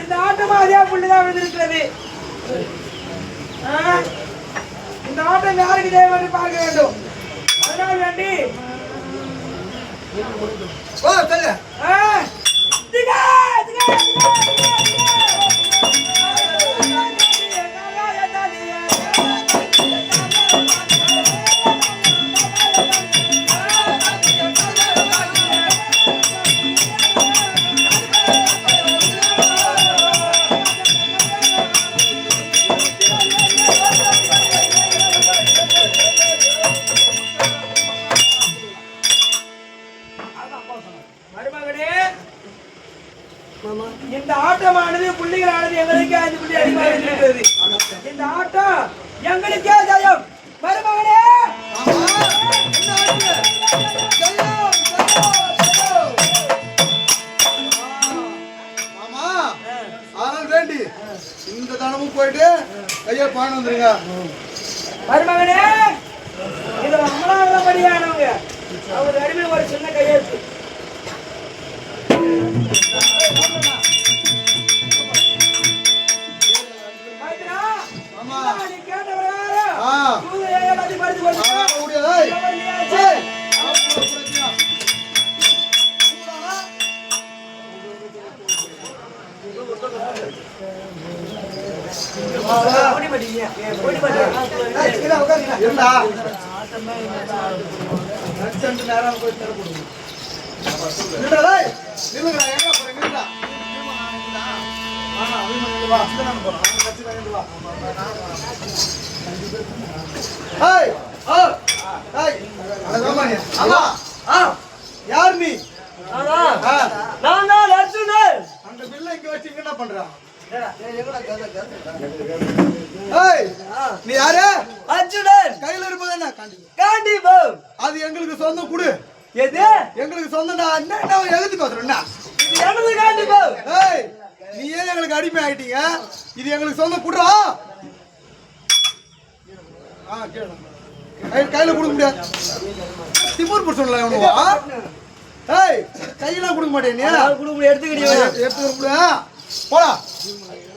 இந்த ஆட்டமா அதே புள்ளிதான் விழுந்திருக்கிறது இந்த ஆட்டம் யாருக்கு தேவை என்று பார்க்க வேண்டும் அதனால் வேண்டி ஓ சொல்லு ஆ, திகா, திகா, இந்த ஆட்டமானது புள்ளிகளானது எங்களுக்கு ஐந்து புள்ளி அதிகமாக இருக்கிறது. இந்த ஆட்டம் எங்களுக்கே ஜெயம். மருமகனே ஆமா ஆனால் வேண்டி. இந்த தனமும் போயிட்டு கையை பான் வந்துருங்க. மருமகனே இது அமலாவதியானவங்க அவர் அடிமை ஒரு சின்ன கையெழுத்து. யார் நீ நான் தான் அர்ஜுனன். அந்த பிள்ளை இங்க வச்சு என்ன பண்றா ஏய், நீ யாரு? அர்ஜுனன். கையில இருப்பது என்ன? காண்டி. காண்டிபம். அது எங்களுக்கு சொந்தம் குடு. எது? எங்களுக்கு சொந்தம்டா என்ன என்ன எழுதி பேசுறேன்னா இது எனது காண்டிபம். ஏய் நீ ஏன் எங்களுக்கு அடிமை ஆயிட்டீங்க? இது எங்களுக்கு சொந்தம் குடுறா. ஆ கேளு கையில கொடுக்க முடியாது. திமுர் புருஷன்ல இவனுவா ஏய் கையெல்லாம் கொடுக்க மாட்டேன் நீ. குடும்பம் எடுத்துக்கிட்டீங்க எடுத்து வர முடியா போடா.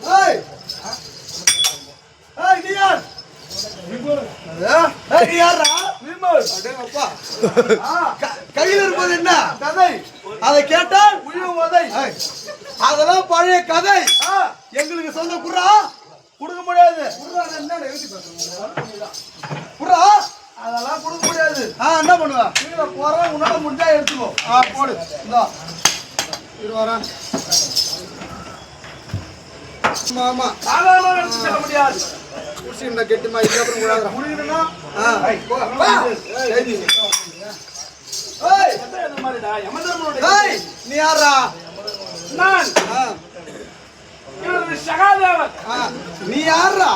ஏய். ஏய் நீ யார்? நீ யாரா அடேங்கப்பா. க- கையில் இருப்பது என்ன? கதை. அதை கேட்டால் உயிரும் வதை அதெல்லாம் பழைய கதை. எங்களுக்கு சொந்த குர்ரா? கொடுக்க முடியாது. குர்ரா? அதெல்லாம் கொடுக்க முடியாது. ஆ என்ன பண்ணுவ? கீழே போறேன். உன்னால முடிஞ்சா எடுத்துக்கோ. ஆ போடு. இந்தா. இரு வரேன். ஆமா சாதாரணமாக எடுத்து செல்ல முடியாது. குடிச்சு இந்த கெட்டுமா இதுக்கப்புறம் கூடாது முடியுதுன்னா? நீ யாரா நான். சகாதேவன். ஆ, நீ யாரா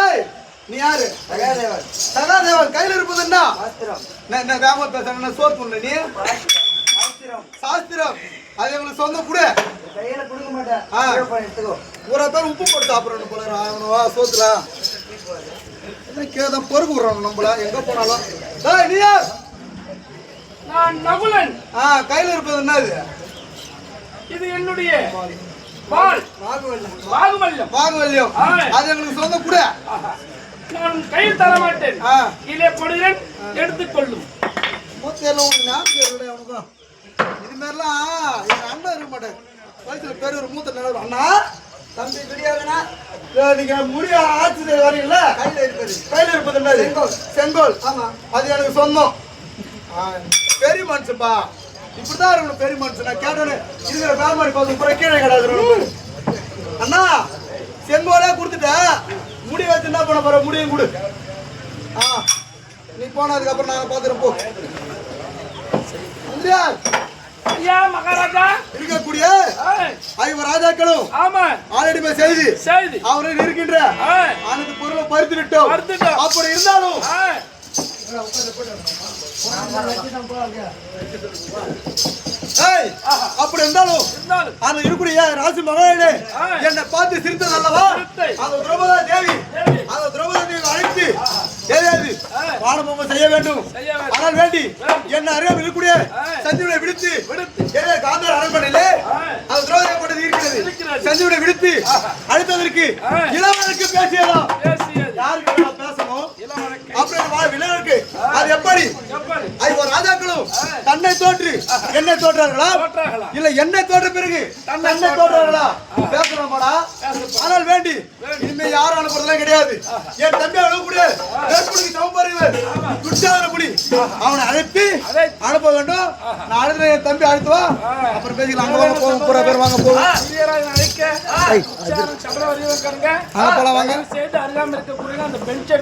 ஏய் நீ யாரு? சகாதேவன். சகாதேவன் கையில இருப்பது என்ன? நான் பேசுறேன்? சோறு பண்ணல நீ? சாஸ்திரம். அது எங்களுக்கு சொந்த கூட. கையில கொடுக்க மாட்டேன். ஒரு பேர் உப்பு போட்டு சாப்பிடணும் போல அவனவா சோத்துல. என்ன கேதான் பொறுப்பு விடுறான் நம்மள? எங்க போனாலும். ஏய் நீ யார் நான் நகுலன். ஆ கையில இருப்பது என்னது இது? என்னுடைய பால். பாகுமல்யம். வாங்கவல்லியம் ஆ. அது எங்களுக்கு சொந்த கூட. நான் கையில் தர மாட்டேன். ஆ. கீழே போடுகிறேன். எடுத்துக்கொள்ளும் மூத்தையெல்லாம் உனக்கு ஞாபகம் அவனுக்கும். இது மாதிரிலாம் எங்க அண்ணன் இருக்க மாட்டாரு. வயசுல பெரிய ஒரு மூத்த நிலவு. அண்ணா, தம்பி கிடையாதுண்ணா. இதோ நீங்க முடிய ஆட்சியர் வரீங்கல்ல? கையில இருப்பது என்னது? செங்கோல். அது எனக்கு சொந்தம். பெரிய மனுஷன்ப்பா. இப்படிதான் இருக்கணும் பெரிய மனுஷன். நான் கேட்டோன்னே, இருக்கிற வியாபாரி பசங்க பூரா கீழே கிடக்குறானுங்க. அண்ணா செங்கோலே கொடுத்துட்டேன் முடி வச்சு என்ன பண்ண போற முடியும் கொடு ஆ நீ போனதுக்கு அப்புறம் நான் பாத்துறேன் போ இந்தியார் ஐயா மகாராஜா. இருக்கக்கூடிய ஐவர் ராஜாக்களும் ஆமா. ஆலடிமை செய்து. செய்தி. அவரில் இருக்கின்ற அனைத்து பொருளை பறித்து விட்டோம். பறித்துட்டோம். அப்படி இருந்தாலும் அப்படி இருந்தாலும் அந்த இருக்கக்கூடிய ராசி மகாராணி ஆ. என்னை பார்த்து சிரித்தது அல்லவா. அந்த திரௌபதா தேவி தேவி. அந்த திரௌபதா விடுத்து ஏதாவது வானபோகம் செய்ய வேண்டும். ஆனால் வேண்டி என்ன அறியாமல் இருக்கக்கூடிய சஞ்சீவனை விடுத்து காந்தார் அரண்மனையிலே அது துரோகப்பட்டது இருக்கிறது. சஞ்சீவனை விடுத்து அடுத்ததற்கு இளவனுக்கு பேசியது. யாருக்கு பேசணும். இளவரசி அப்புறம் வா- வில்லனுக்கு அது எப்படி? எப்படி? அது ஒரு ராஜாக்களும் தன்னை தோற்று. என்னை தோற்றார்களா? இல்ல என்னை தோற்ற பிறகு தன்னை தோற்றார்களா? பேசுறோமாடா ஆனால் வேண்டி இனிமே யாரும் அனுப்புறதெல்லாம் கிடையாது. என் தம்பி சமப்பறிவர் துச்சாதனபுடி அவனை அழைத்து. அனுப்ப வேண்டும். நான் அழுதுற என் தம்பி அழைத்து வா. அப்புறம் பேசிக்கலாம். அங்க வாங்க போவோம். பூரா பேர் வாங்க போவோம். அழைக்க. வாங்க. செய்து அருகாமல் இருக்கக்கூடிய அந்த பெஞ்ச்